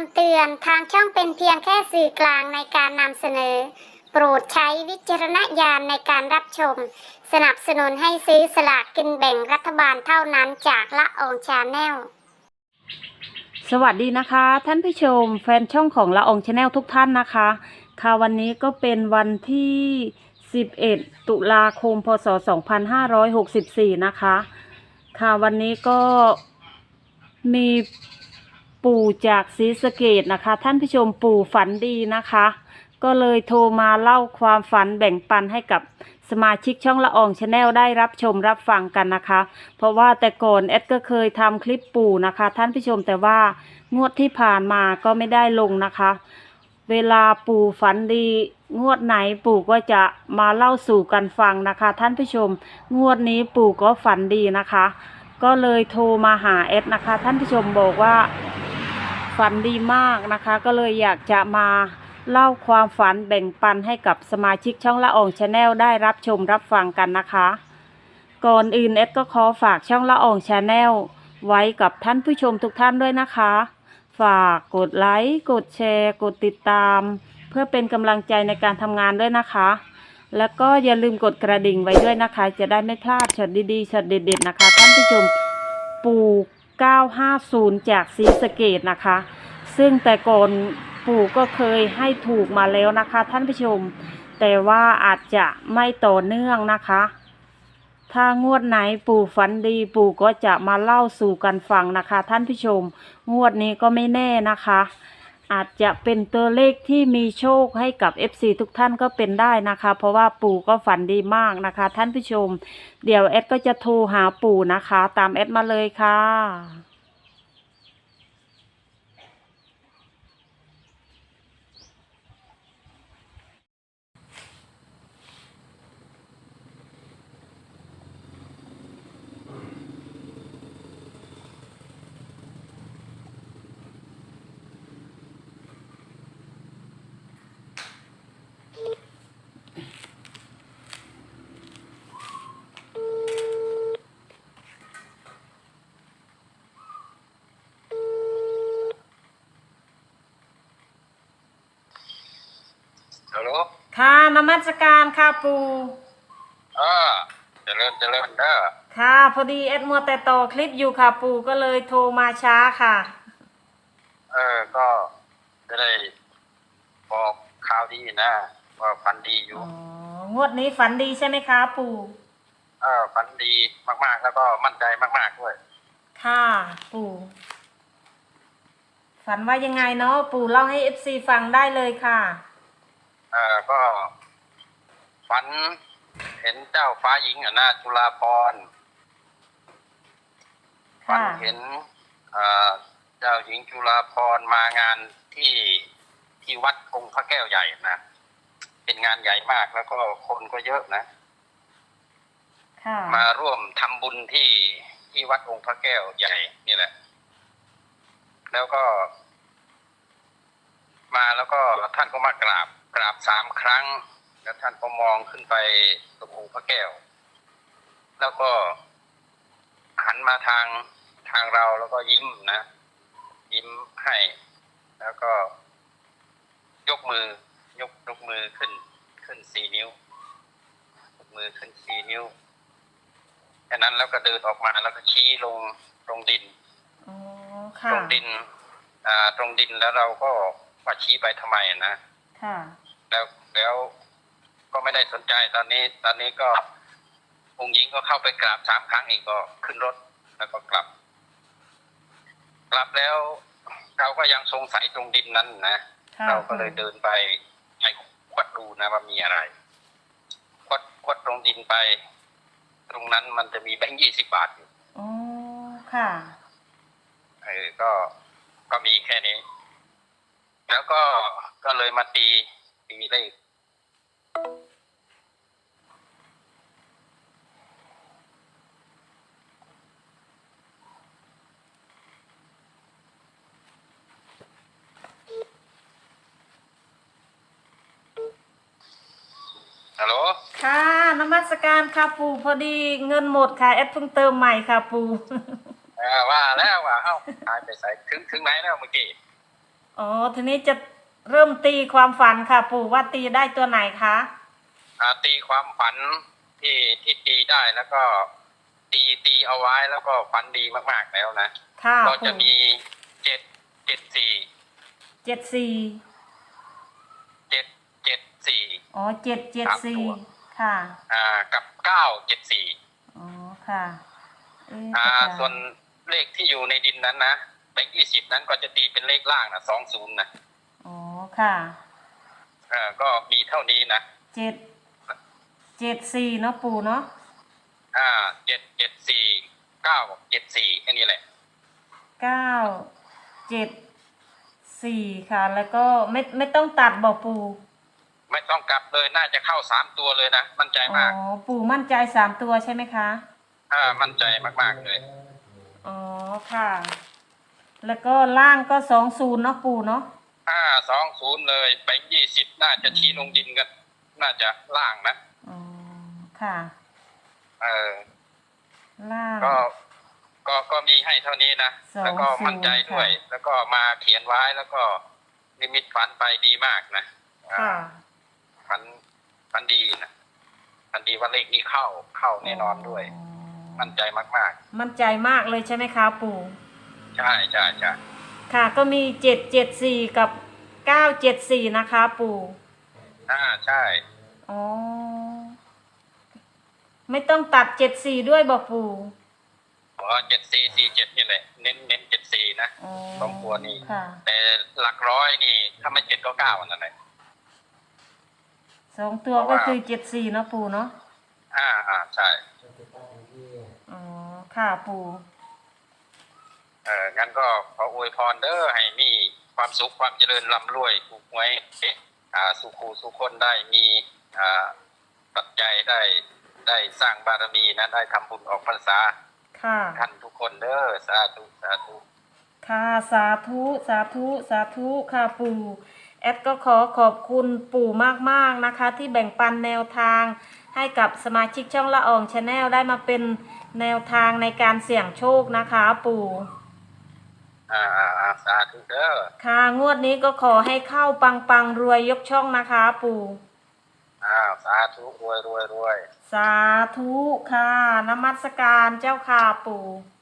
ำเตือนทางช่องเป็นเพียงแค่สื่อกลางในการนำเสนอ โปรดใช้วิจารณญาณในการรับชม สนับสนุนให้ซื้อสลากกินแบ่งรัฐบาลเท่านั้นจากละอองชาแนล สวัสดีนะคะ ท่านผู้ชม แฟนช่องของละอองชาแนลทุกท่านนะคะ ค่ะวันนี้ก็เป็นวันที่ 11 ตุลาคม พศ 2564 นะคะ ค่ะวันนี้ก็มี ปู่จากศรีสะเกดนะคะ ท่านผู้ชมปู่ฝันดีนะคะ ก็เลยโทรมาเล่าความฝันแบ่งปันให้กับสมาชิกช่องละอองชาแนลได้รับชมรับฟังกันนะคะ เพราะว่าแต่ก่อนแอดก็เคยทำคลิปปู่นะคะ ท่านผู้ชมแต่ว่างวดที่ผ่านมาก็ไม่ได้ลงนะคะ เวลาปู่ฝันดี งวดไหนปู่ก็จะมาเล่าสู่กันฟังนะคะ ท่านผู้ชม งวดนี้ปู่ก็ฝันดีนะคะ ก็เลยโทรมาหาแอดนะคะ ท่านผู้ชมบอกว่า ฝันดีมากนะคะ ก็เลยอยากจะมาเล่าความฝันแบ่งปันให้กับสมาชิกช่องละอองชาแนลได้รับชมรับฟังกันนะคะ ก่อนอื่นเอ็ดก็ขอฝากช่องละอองชาแนลไว้กับท่านผู้ชมทุกท่านด้วยนะคะ ฝากกดไลค์กดแชร์ กดติดตาม เพื่อเป็นกำลังใจในการทำงานด้วยนะคะ แล้วก็อย่าลืมกดกระดิ่งไว้ด้วยนะคะ จะได้ไม่พลาดช็อตดีๆช็อตเด็ดๆนะคะ ท่านผู้ชมปู่ 950 จากสีสเกตนะคะ ซึ่งแต่ก่อนปู่ก็เคยให้ถูกมาแล้วนะคะ ท่านผู้ชม แต่ว่าอาจจะไม่ต่อเนื่องนะคะ ถ้างวดไหนปู่ฝันดีปู่ก็จะมาเล่าสู่กันฟังนะคะ ท่านผู้ชม งวดนี้ก็ไม่แน่นะคะ อาจจะเป็นตัวเลขที่มีโชคให้กับ FC ทุกท่านก็เป็นได้นะคะ เพราะว่าปู่ก็ฝันดีมากนะคะ ท่านผู้ชม เดี๋ยวแอดก็จะโทรหาปู่นะคะ ตามแอดมาเลยค่ะ ฮัลโหล ค่ะ นมัสการค่ะปู่อ่าเจริญเจริญเด้อค่ะ พอดีแอดมัวแต่ต่อคลิปอยู่ค่ะ ปู่ก็เลยโทรมาช้าค่ะ เออ ก็จะได้บอกข่าวดีนะว่าฝันดีอยู่ อ๋องวดนี้ฝันดีใช่ไหมคะปู่เออฝันดีมากๆ แล้วก็มั่นใจมากๆด้วย ค่ะ ปู่ฝันว่ายังไงเนาะปู่เล่าให้เอฟซีฟังได้เลยค่ะ เออก็ ฝันเห็นเจ้าฟ้าหญิงอะนะจุฬาภรณ์ฝันค่ะเห็นเอ่อเจ้าหญิงจุฬาภรณ์มางานที่ที่วัดองค์พระแก้วใหญ่นะเป็นงานใหญ่มากแล้วก็คนก็เยอะนะค่ะมาร่วมทำบุญที่ที่วัดองค์พระแก้วใหญ่นี่แหละ แล้วก็ มาแล้วก็ท่านก็มากราบกราบสามครั้ง แล้วท่านก็มองขึ้นไปตรงองค์พระแก้ว แล้วก็หันมาทางทางเราแล้วก็ยิ้มนะ ยิ้มให้ แล้วก็ยกมือยกยกมือขึ้นขึ้นสี่นิ้วยกมือขึ้นสี่นิ้วแค่นั้นแล้วก็เดินออกมาแล้วก็ชี้ลงตรงดินอ๋อตค่ะรงดิน อ่า ตรงดินแล้วเราก็ว่าชี้ไปทำไมนะ ค่ะ แล้วแล้ว ก็ไม่ได้สนใจตอนนี้ ตอนนี้ก็องค์หญิงก็เข้าไปกราบสามครั้งอีกก็ขึ้นรถแล้วก็กลับ กลับแล้วเราก็ยังสงสัยตรงดินนั้นนะค่ะเราก็เลยเดินไปไปควัดดูนะว่ามีอะไรควัดควัดตรงดินไป ตรงนั้นมันจะมีแบงค์ยี่สิบบาทอยู่อ๋อค่ะเออก็ก็มีแค่นี้ แล้วก็ก็เลยมาตีตีเลข ฮัลโหล ค่ะนมัสการค่ะปู่พอดีเงินหมดค่ะแอดเพิ่งเติมใหม่ค่ะปู่อ่าว่าแล้วว่าเอ้าหายไปใส่ถึงถึงไหนแล้วเมื่อกี้อ๋อทีนี้จะเริ่มตีความฝันค่ะ ปู่ว่าตีได้ตัวไหนคะอ่าตีความฝันที่ที่ตีได้แล้วก็ ตีตีเอาไว้แล้วก็ฝันดีมากๆแล้วนะค่ะก็จะปู่มีเจ็ดเจ็ดสี่เจ็ดสี่เจ็ดเจ็ดสี่อ๋อเจ็ดเจ็ดสามสี่ตัว ค่ะอ่ากับเก้าเจ็ดสี่อ๋อค่ะเอ๊ะอ่าจะส่วนเลขที่อยู่ในดินนั้นนะแบงค์ยี่สิบนั้นก็จะตีเป็นเลขล่างนะสองศูนย์นะอ๋อค่ะเออก็มีเท่านี้นะเจ็ดเจ็ดสี่เนาะปู่เนาะอ่าเจ็ดเจ็ดสี่เก้าเจ็ดสี่แค่นี้แหละเก้าเจ็ดสี่ค่ะ แล้วก็ไม่ไม่ต้องตัดบอกปู่ ไม่ต้องกลับเลยน่าจะเข้าสามตัวเลยนะมั่นใจอ๋อมากปู่มั่นใจสามตัวใช่ไหมคะอ่ามั่นใจมากๆเลยอ๋อค่ะ แล้วก็ล่างก็สองศูนย์เนาะปู่เนาะห้าสองศูนย์เลยแบงค์ยี่สิบน่าจะชี้ลงดินกัน น่าจะล่างนะอ๋อค่ะ เออ ล่าง ก็ ก็ก็มีให้เท่านี้นะ สองแล้วก็มั่นใจด้วยศูนย์ค่ะแล้วก็มาเขียนไว้แล้วก็นิมิตฝันไปดีมากนะอ่าค่ะ ฝันฝันดีนะฝันดีว่าเลขนี้เข้าเข้าแน่นอนด้วย มั่นใจมากมั่นใจมากเลยใช่ไหมคะปู่ ๆ ใช่ใช่ใช่ค่ะก็มีเจ็ดเจ็ดสี่กับเก้าเจ็ดสี่นะคะ ปู่ อ่าใช่อ๋อ ไม่ต้องตัดเจ็ดสี่ด้วยบอกปู่อ๋อเจ็ดสี่สี่เจ็ดนี่แหละเน้นเน้นเจ็ดสี่นะ อ๋อสองตัวนี้ค่ะ แต่หลักร้อยนี่ ถ้าไม่เจ็ดก็เก้าอันนั่นแหละ สองตัวก็คือเจ็ดสี่เนาะปู่เนาะอ่าอ่าใช่อ๋อค่ะปู่เอองั้นก็ขออวยพรเด้อให้มีความสุขความเจริญร่ำรวยถูกหวยอ่าสุขูสุขคนได้มีอ่าปัจจัยได้ได้สร้างบารมีนะได้ทำบุญออกพรรษาค่ะท่านทุกคนเด้อสาธุสาธุค่ะสาธุสาธุสาธุค่ะปู่ แอดก็ขอขอบคุณปู่มากๆนะคะ ที่แบ่งปันแนวทางให้กับสมาชิกช่องละอองชาแนลได้มาเป็นแนวทางในการเสี่ยงโชคนะคะ ปู่อ่าอ่าอ่าสาธุเด้อค่ะ งวดนี้ก็ขอให้เข้าปังปังๆรวยยกช่องนะคะ ปู่อ้าวสาธุรวยรวยรวยสาธุค่ะนมัสการเจ้าค่ะปู่อ